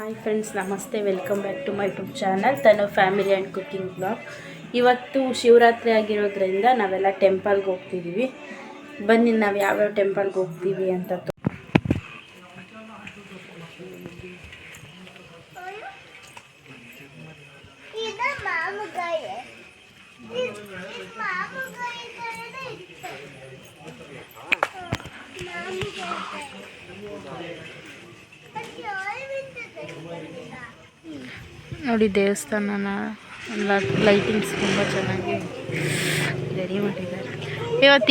Hi friends, namaste. Welcome back to my YouTube channel. Tanu family and cooking blog. ಇವತ್ತು ಶಿವರಾತ್ರಿ ಆಗಿರೋದ್ರಿಂದ ನಾವೆಲ್ಲ ಟೆಂಪಲ್ಗೆ ಹೋಗ್ತಿದ್ದೀವಿ ಬನ್ನಿ, ನಾವು ಯಾವ್ಯಾವ ಟೆಂಪಲ್ಗೆ ಹೋಗ್ತೀವಿ ಅಂತ ಮಾಮಗಾಯೆ. ನೋಡಿ ದೇವಸ್ಥಾನನ ಲೈಟಿಂಗ್ಸ್ ತುಂಬ ಚೆನ್ನಾಗಿ ರೆಡಿ ಮಾಡಿದ್ದಾರೆ. ಇವತ್ತು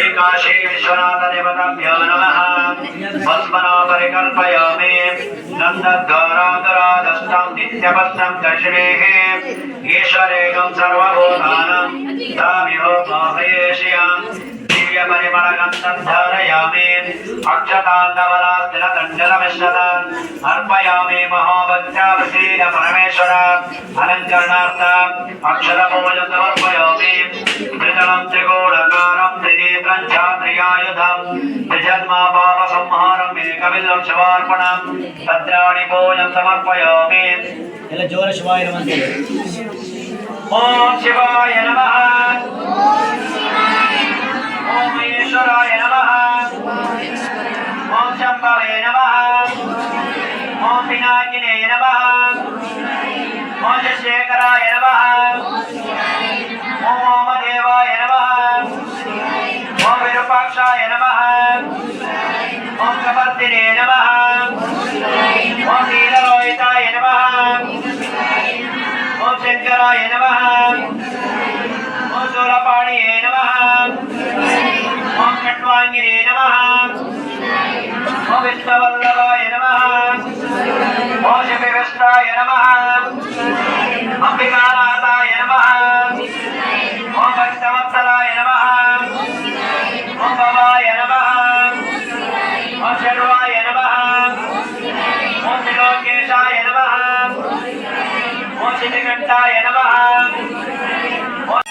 श्रीकाशी विश्वनाथ देवताभ्यो नमः भस्मना परिकल्पयामि सर्वभूतानं। तामिहो मोहयेष्याम् परिमलगन्धं धारयामि अक्षतान्तवलास्तिलकण्ठलमिश्रतान् अर्पयामि महाभक्त्याभिषेक परमेश्वर अलङ्करणार्थम् अक्षरमूलं समर्पयामि त्रितलं त्रिगोणकारं त्रिनेत्रं छात्रियायुधं त्रिजन्मा पापसंहारम् एकविल्लं शिवार्पणं तत्राणि भोजं समर्पयामि जोर शिवाय नमः ॐ शिवाय नमः ఓం సమర్థినే నమ ఓం నీలలోహితాయ నమ ఓం శంకరాయ నమ ఓం శూలపాణియే నమ ఓం ఖట్వాంగినే నమ ఓం విశ్వవల్లభాయ నమ ఓం శివిష్టాయ నమ అంబికార ॐ श्रीकण्ठाय नमः ॐ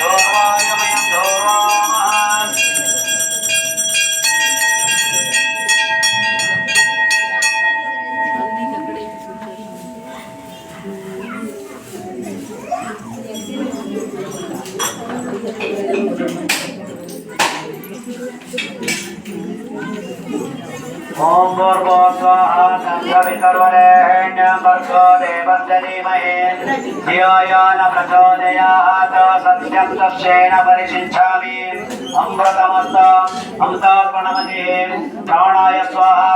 दोर्वायमयं दोर्वामः ॐ भूर्भो स्वाहा सङ्गवितर्वरेण्यं भर्गो देवस्य धीमहि धियो यो न प्रचोदयात् सत्यं तस्येन परिशिञ्छामि अमृतमस्त अमृतात्मनमतिः श्रवणाय स्वाहा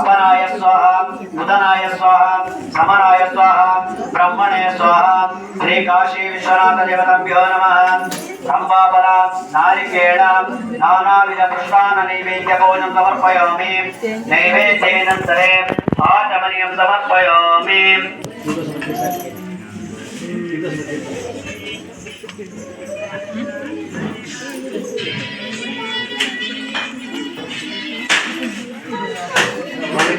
अपनाय स्वाहा उदनाय स्वाहा समनाय स्वाहा ब्रह्मणे स्वाहा श्रीकाशी विश्वनाथ देवताभ्यो नमः సంపాపన నారికేళ నానావిధ పుష్పాన నైవేద్య భోజనం సమర్పయామి నైవేద్యేనంతరే సమర్పయామి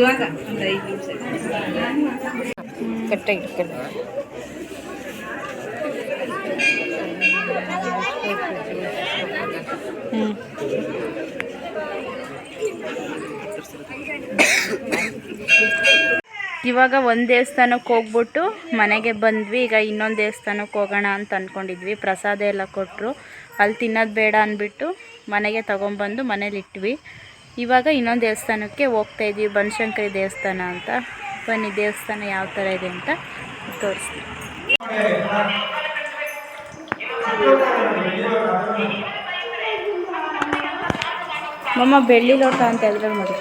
ಇವಾಗ ಒಂದು ಐದು ದೇವಸ್ಥಾನಕ್ಕೆ ಹೋಗ್ಬಿಟ್ಟು ಮನೆಗೆ ಬಂದ್ವಿ. ಈಗ ಇನ್ನೊಂದು ದೇವಸ್ಥಾನಕ್ಕೆ ಹೋಗೋಣ ಅಂತ ಅಂದ್ಕೊಂಡಿದ್ವಿ ಪ್ರಸಾದ ಎಲ್ಲ ಕೊಟ್ಟರು ಅಲ್ಲಿ ತಿನ್ನೋದು ಬೇಡ ಅಂದ್ಬಿಟ್ಟು ಮನೆಗೆ ತೊಗೊಂಬಂದು ಮನೇಲಿ ಇಟ್ವಿ ಇವಾಗ ಇನ್ನೊಂದು ದೇವಸ್ಥಾನಕ್ಕೆ ಹೋಗ್ತಾ ಇದ್ದೀವಿ ಬನಶಂಕರಿ ದೇವಸ್ಥಾನ ಅಂತ. ಬನ್ನಿ, ದೇವಸ್ಥಾನ ಯಾವ ಥರ ಇದೆ ಅಂತ ತೋರಿಸ್ತೀನಿ. ಮಮ್ಮ, ಬೆಳ್ಳಿ ಲೋಟ ಅಂತ ಹೇಳಿದ್ರೆ ನೋಡಿ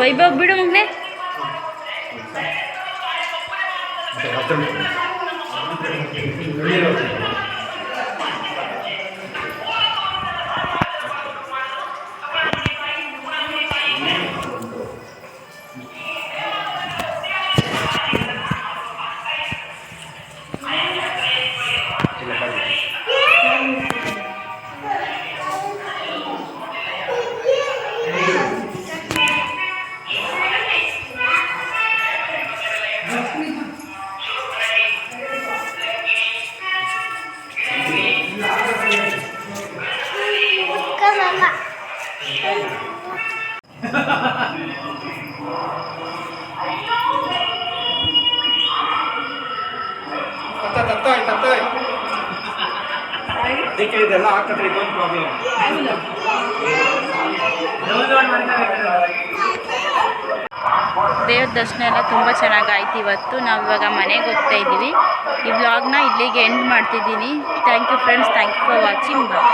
ವೈಭವ್ ಬಿಡು ಮಗನೆ. Come ಅದಕ್ಕೆ ಇದೆಲ್ಲ ಹಾಕಿದ್ರೆ ಇದೊಂದು ಪ್ರಾಬ್ಲಮ್ ದೇವ್ರ ದರ್ಶನ ಎಲ್ಲ ತುಂಬ ಚೆನ್ನಾಗಾಯ್ತು ಇವತ್ತು. ನಾವು ಇವಾಗ ಮನೆಗೆ ಹೋಗ್ತಾ ಇದ್ದೀವಿ. ಈ ವ್ಲಾಗ್ನ ಇಲ್ಲಿಗೆ ಎಂಡ್ ಮಾಡ್ತಿದ್ದೀನಿ. Thank you friends thank you for watching bye